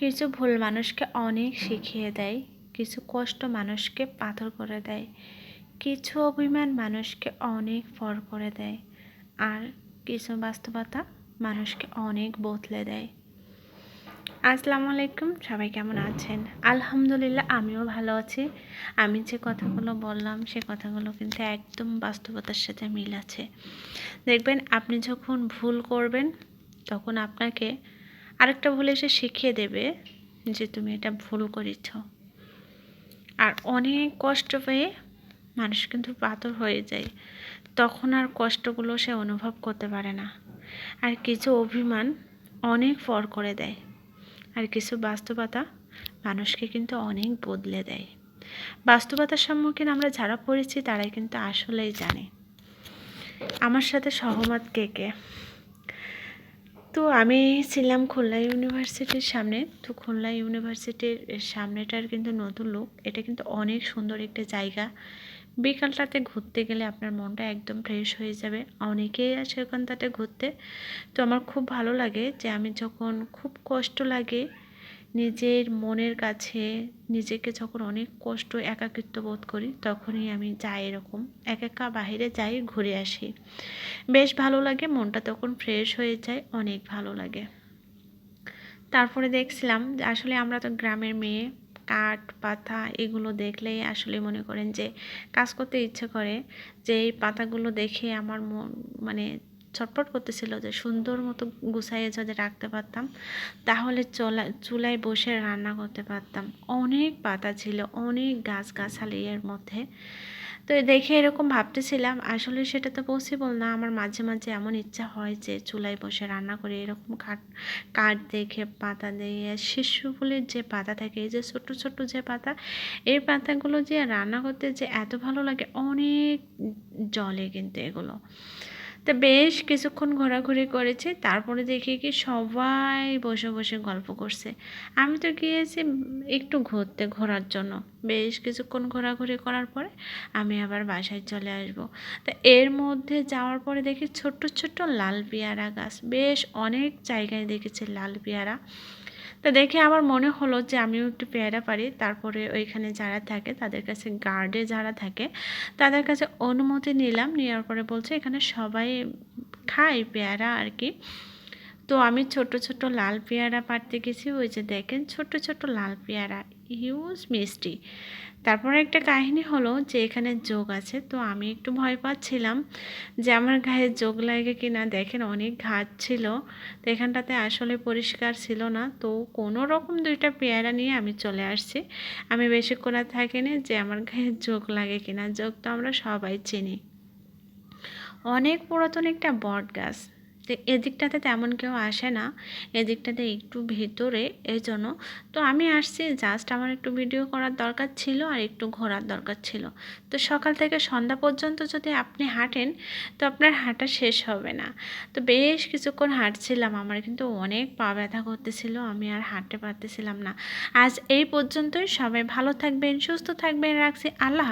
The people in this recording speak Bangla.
কিছু ভুল মানুষকে অনেক শিখিয়ে দেয়, কিছু কষ্ট মানুষকে পাথর করে দেয়, কিছু অভিমান মানুষকে অনেক ফর করে দেয়, আর কিছু বাস্তবতা মানুষকে অনেক বদলে দেয়। আসসালামু আলাইকুম, সবাই কেমন আছেন? আলহামদুলিল্লাহ, আমিও ভালো আছি। আমি যে কথাগুলো বললাম, সে কথাগুলো কিন্তু একদম বাস্তবতার সাথে মিল আছে। দেখবেন, আপনি যখন ভুল করবেন, তখন আপনাকে আরেকটা ভুল এসে শিখিয়ে দেবে যে তুমি এটা ভুল করেছ। আর অনেক কষ্ট পেয়ে মানুষ কিন্তু পাথর হয়ে যায়। তখন আর কষ্টগুলো সে অনুভব করতে পারে না। আর কিছু অভিমান অনেক ফর করে দেয়। আর কিছু বাস্তবতা মানুষকে কিন্তু অনেক বদলে দেয়। বাস্তবতার সম্মুখীন আমরা যারা পড়েছি তারাই কিন্তু আসলেই জানে। আমার সাথে সহমত কে কে? তো আমি ছিলাম খুলনা ইউনিভার্সিটির সামনে। তো খুলনা ইউনিভার্সিটির সামনেটার কিন্তু নতুন লোক এটা কিন্তু অনেক সুন্দর একটা জায়গা। বিকালটাতে ঘুরতে গেলে আপনার মনটা একদম ফ্রেশ হয়ে যাবে। অনেকেই আছে ওখানটাতে ঘুরতে। তো আমার খুব ভালো লাগে যে আমি যখন খুব কষ্ট লাগে নিজের মনের কাছে নিজেকে যখন অনেক কষ্ট, একাকিত্ব বোধ করি, তখনই আমি যাই এরকম। এক একা বাহিরে যাই, ঘুরে আসি। বেশ ভালো লাগে, মনটা তখন ফ্রেশ হয়ে যায়, অনেক ভালো লাগে। তারপরে দেখছিলাম যে আসলে আমরা তো গ্রামের মেয়ে, কাঠ, পাতা এগুলো দেখলেই আসলে মনে করেন যে কাজ করতে ইচ্ছে করে, যে এই পাতাগুলো দেখে আমার মন মানে ছটফট করতেছিল যে সুন্দর মতো গুছাইয়ে যদি রাখতে পারতাম, তাহলে চলা চুলায় বসে রান্না করতে পারতাম। অনেক পাতা ছিল, অনেক গাছ গাছালি এর মধ্যে। তো দেখে এরকম ভাবতেছিলাম, আসলে সেটা তো পসিবল না। আমার মাঝে মাঝে এমন ইচ্ছা হয় যে চুলায় বসে রান্না করে এরকম কাঠ কাঠ দেখে, পাতা দিয়ে, শিশু ফুলের যে পাতা থাকে, এই যে ছোট্ট ছোট্ট যে পাতা, এই পাতাগুলো যে রান্না করতে যে এত ভালো লাগে, অনেক জলে কিন্তু এগুলো। তো বেশ কিছুক্ষণ ঘোরাঘুরি করেছে, তারপরে দেখি কি সবাই বসে বসে গল্প করছে। আমি তো গিয়েছি একটু ঘুরতে, ঘোরার জন্য। বেশ কিছুক্ষণ ঘোরাঘুরি করার পরে আমি আবার বাসায় চলে আসব। তা এর মধ্যে যাওয়ার পরে দেখি ছোট্ট ছোট্ট লাল পেয়ারা গাছ। বেশ অনেক জায়গায় দেখেছি লাল পেয়ারা। তো দেখে আমার মনে হলো যে আমিও একটু পেয়ারা পারি। তারপরে ওইখানে যারা থাকে তাদের কাছে গার্ডে যারা থাকে তাদের কাছে অনুমতি নিলাম। নেওয়ার পরে বলছে এখানে সবাই খায় পেয়ারা আর কি তো আমি ছোট ছোট লাল পেয়ারা পাড়তে গেছি। ওই যে দেখেন ছোট ছোট লাল পেয়ারা। হিউজ মিষ্টি তারপরে একটা কাহিনী হলো যে এখানে যোগ আছে, তো আমি একটু ভয় পাচ্ছিলাম যে আমার গায়ে যোগ লাগে কি না দেখেন অনেক ঘাট ছিল, তো এখানটাতে আসলে পরিষ্কার ছিল না। তো কোনো রকম দুইটা পেয়ারা নিয়ে আমি চলে আসছি। আমি বেশিক্ষণ আর থাকিনি যে আমার গায়ে যোগ লাগে কিনা। যোগ তো আমরা সবাই চিনি। অনেক পুরাতন একটা বট গাছ তো এদিকটাতে তেমন কেউ আসে না, এদিকটাতে একটু ভেতরে এই জন্য তো আমি আসছি জাস্ট আমার একটু ভিডিও করার দরকার ছিল আর একটু ঘোরার দরকার ছিল। তো সকাল থেকে সন্ধ্যা পর্যন্ত যদি আপনি হাঁটেন, তো আপনার হাঁটা শেষ হবে না। তো বেশ কিছুক্ষণ হাঁটছিলাম, আমার কিন্তু অনেক পা ব্যথা করতেছিল, আমি আর হাঁটতে পারতেছিলাম না। আজ এই পর্যন্তই, সবাই ভালো থাকবেন, সুস্থ থাকবেন, রাখছি, আল্লাহ